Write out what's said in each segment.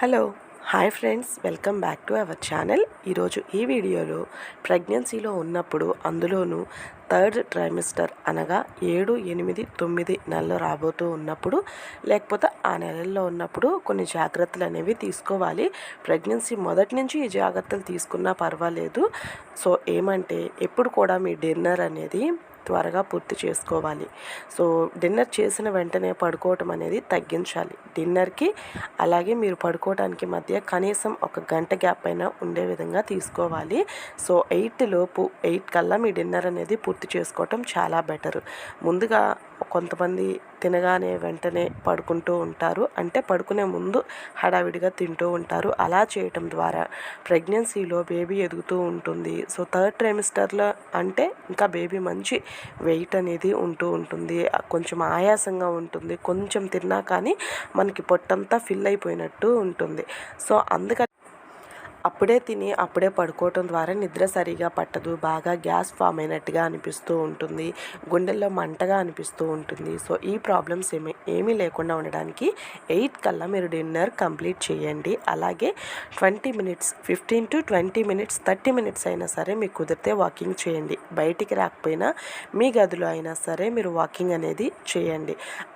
Hello hi friends welcome back to our channel. ఈరోజు ఈ వీడియోలో ప్రెగ్నెన్సీలో ఉన్నప్పుడు అందులోనూ థర్డ్ ట్రైమిస్టర్ అనగా ఏడు ఎనిమిది తొమ్మిది నెలలు రాబోతూ ఉన్నప్పుడు లేకపోతే ఆ నెలల్లో ఉన్నప్పుడు కొన్ని జాగ్రత్తలు అనేవి తీసుకోవాలి. ప్రెగ్నెన్సీ మొదటి నుంచి ఈ జాగ్రత్తలు తీసుకున్నా పర్వాలేదు. సో ఏమంటే ఎప్పుడు కూడా మీ డిన్నర్ అనేది త్వరగా పూర్తి చేసుకోవాలి. సో డిన్నర్ చేసిన వెంటనే పడుకోవటం అనేది తగ్గించాలి. డిన్నర్కి అలాగే మీరు పడుకోవడానికి మధ్య కనీసం ఒక గంట గ్యాప్ అయినా ఉండే విధంగా తీసుకోవాలి. సో ఎయిట్ లోపు ఎయిట్ కల్లా మీ డిన్నర్ అనేది పూర్తి చేసుకోవటం చాలా బెటర్. ముందుగా కొంతమంది తినగానే వెంటనే పడుకుంటూ ఉంటారు. అంటే పడుకునే ముందు హడావిడిగా తింటూ ఉంటారు. అలా చేయటం ద్వారా ప్రెగ్నెన్సీలో బేబీ ఎదుగుతూ ఉంటుంది. సో థర్డ్ ట్రైమిస్టర్లో అంటే ఇంకా బేబీ మంచి వెయిట్ అనేది ఉంటూ ఉంటుంది. కొంచెం ఆయాసంగా ఉంటుంది. కొంచెం తిన్నా కానీ మనకి పొట్టంతా ఫిల్ అయిపోయినట్టు ఉంటుంది. సో అందుకని అప్పుడే తిని అప్పుడే పడుకోవటం ద్వారా నిద్ర సరిగా పట్టదు. బాగా గ్యాస్ ఫామ్ అయినట్టుగా అనిపిస్తూ ఉంటుంది. గుండెల్లో మంటగా అనిపిస్తూ ఉంటుంది. సో ఈ ప్రాబ్లమ్స్ ఏమీ ఏమీ లేకుండా ఉండడానికి ఎయిట్ కల్లా మీరు డిన్నర్ కంప్లీట్ చేయండి. అలాగే twenty minutes fifteen to twenty minutes thirty minutes అయినా సరే మీకు కుదిరితే వాకింగ్ చేయండి. బయటికి రాకపోయినా మీ గదిలో అయినా సరే మీరు వాకింగ్ అనేది చేయండి.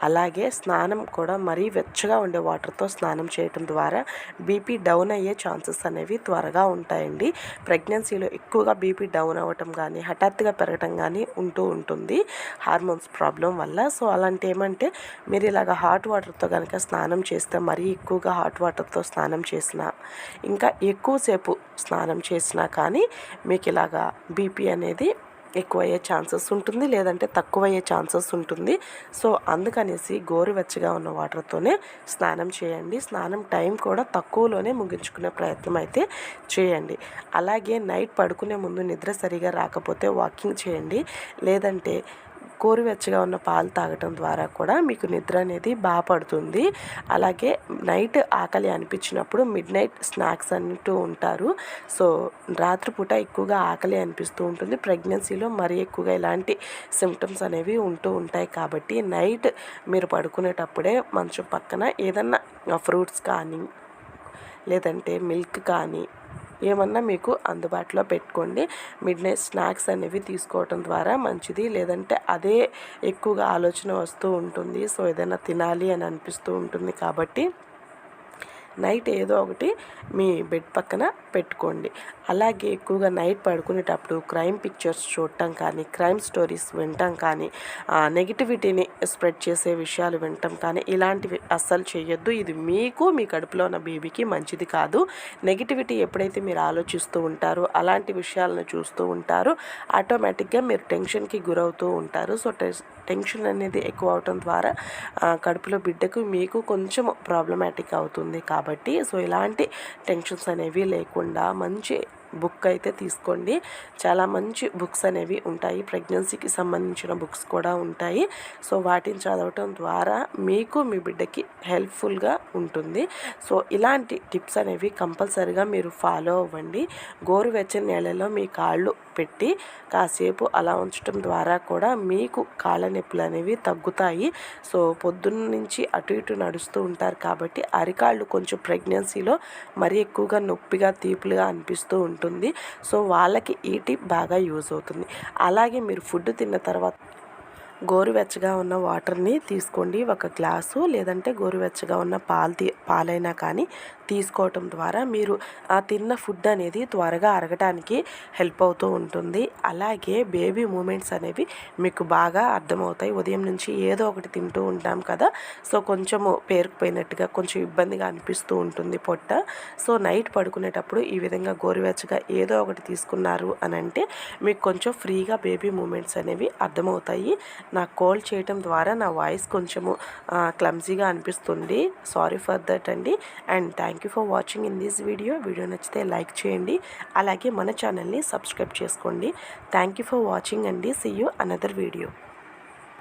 అలాగే స్నానం కూడా మరీ వెచ్చగా ఉండే వాటర్తో స్నానం చేయటం ద్వారా బీపీ డౌన్ అయ్యే ఛాన్సెస్ అనేవి త్వరగా ఉంటాయండి. ప్రెగ్నెన్సీలో ఎక్కువగా బీపీ డౌన్ అవ్వటం కానీ హఠాత్తుగా పెరగటం కానీ ఉంటూ ఉంటుంది. హార్మోన్స్ ప్రాబ్లం వల్ల. సో అలాంటి ఏమంటే మీరు ఇలాగ హాట్ వాటర్తో కనుక స్నానం చేస్తే మరీ ఎక్కువగా హాట్ వాటర్తో స్నానం చేసినా ఇంకా ఎక్కువసేపు స్నానం చేసినా కానీ మీకు ఇలాగా బీపీ అనేది ఎక్కువయ్యే ఛాన్సెస్ ఉంటుంది లేదంటే తక్కువయ్యే ఛాన్సెస్ ఉంటుంది. సో అందుకనేసి గోరువెచ్చగా ఉన్న వాటర్తోనే స్నానం చేయండి. స్నానం టైం కూడా తక్కువలోనే ముగించుకునే ప్రయత్నం అయితే చేయండి. అలాగే నైట్ పడుకునే ముందు నిద్ర సరిగా రాకపోతే వాకింగ్ చేయండి. లేదంటే గోరువెచ్చగా ఉన్న పాలు తాగటం ద్వారా కూడా మీకు నిద్ర అనేది బాగా పడుతుంది. అలాగే నైట్ ఆకలి అనిపించినప్పుడు మిడ్ నైట్ స్నాక్స్ అంటూ ఉంటారు. సో రాత్రిపూట ఎక్కువగా ఆకలి అనిపిస్తూ ఉంటుంది. ప్రెగ్నెన్సీలో మరీ ఎక్కువగా ఇలాంటి సిమ్టమ్స్ అనేవి ఉంటూ ఉంటాయి కాబట్టి నైట్ మీరు పడుకునేటప్పుడే మంచం పక్కన ఏదన్నా ఫ్రూట్స్ కానీ లేదంటే మిల్క్ కానీ ఏమన్నా మీకు అందుబాటులో పెట్టుకోండి. మిడ్ నైట్ స్నాక్స్ అనేవి తీసుకోవటం ద్వారా మంచిది. లేదంటే అదే ఎక్కువగా ఆలోచన వస్తూ ఉంటుంది. సో ఏదైనా తినాలి అని అనిపిస్తూ ఉంటుంది కాబట్టి నైట్ ఏదో ఒకటి మీ బెడ్ పక్కన పెట్టుకోండి. అలాగే ఎక్కువగా నైట్ పడుకునేటప్పుడు క్రైమ్ పిక్చర్స్ చూడటం కానీ క్రైమ్ స్టోరీస్ వినటం కానీ నెగిటివిటీని స్ప్రెడ్ చేసే విషయాలు వినటం కానీ ఇలాంటివి అస్సలు చేయొద్దు ఇది మీకు మీ కడుపులో ఉన్న బేబీకి మంచిది కాదు. నెగిటివిటీ ఎప్పుడైతే మీరు ఆలోచిస్తూ ఉంటారో అలాంటి విషయాలను చూస్తూ ఉంటారో ఆటోమేటిక్గా మీరు టెన్షన్కి గురవుతూ ఉంటారు. సో టెన్షన్ అనేది ఎక్కువ అవటం ద్వారా కడుపులో బిడ్డకు మీకు కొంచెం ప్రాబ్లమాటిక్ అవుతుంది కాబట్టి సో ఇలాంటి టెన్షన్స్ అనేవి లేకుండా మంచి బుక్ అయితే తీసుకోండి. చాలా మంచి బుక్స్ అనేవి ఉంటాయి. ప్రెగ్నెన్సీకి సంబంధించిన బుక్స్ కూడా ఉంటాయి. సో వాటిని చదవటం ద్వారా మీకు మీ బిడ్డకి హెల్ప్ఫుల్గా ఉంటుంది. సో ఇలాంటి టిప్స్ అనేవి కంపల్సరిగా మీరు ఫాలో అవ్వండి. గోరువెచ్చని నెలలో మీ కాళ్ళు పెట్టి కాసేపు అలా ఉంచడం ద్వారా కూడా మీకు కాళ్ళ నొప్పులు అనేవి తగ్గుతాయి. సో పొద్దున్న నుంచి అటు ఇటు నడుస్తూ ఉంటారు కాబట్టి అరికాళ్ళు కొంచెం ప్రెగ్నెన్సీలో మరీ ఎక్కువగా నొప్పిగా తీపులుగా అనిపిస్తూ ఉంటుంది. సో వాళ్ళకి ఈ టిప్ బాగా యూజ్ అవుతుంది. అలాగే మీరు ఫుడ్ తిన్న తర్వాత గోరువెచ్చగా ఉన్న వాటర్ని తీసుకోండి. ఒక గ్లాసు లేదంటే గోరువెచ్చగా ఉన్న పాలు తీ పాలైనా కానీ తీసుకోవటం ద్వారా మీరు ఆ తిన్న ఫుడ్ అనేది త్వరగా అరగటానికి హెల్ప్ అవుతూ ఉంటుంది. అలాగే బేబీ మూమెంట్స్ అనేవి మీకు బాగా అర్థమవుతాయి. ఉదయం నుంచి ఏదో ఒకటి తింటూ ఉంటాం కదా సో కొంచెము పేరుకుపోయినట్టుగా కొంచెం ఇబ్బందిగా అనిపిస్తూ ఉంటుంది పొట్ట. సో నైట్ పడుకునేటప్పుడు ఈ విధంగా గోరువెచ్చగా ఏదో ఒకటి తీసుకున్నారు అని అంటే మీకు కొంచెం ఫ్రీగా బేబీ మూమెంట్స్ అనేవి అర్థమవుతాయి. నాకు కాల్ చేయటం ద్వారా నా వాయిస్ కొంచెము క్లమ్జీగా అనిపిస్తుంది. సారీ ఫర్ దట్ అండి. And thank you for watching in this video video నచ్చితే లైక్ చేయండి. అలాగే మన ఛానల్ని సబ్స్క్రైబ్ చేసుకోండి. థ్యాంక్ యూ ఫర్ వాచింగ్ అండి. See you another video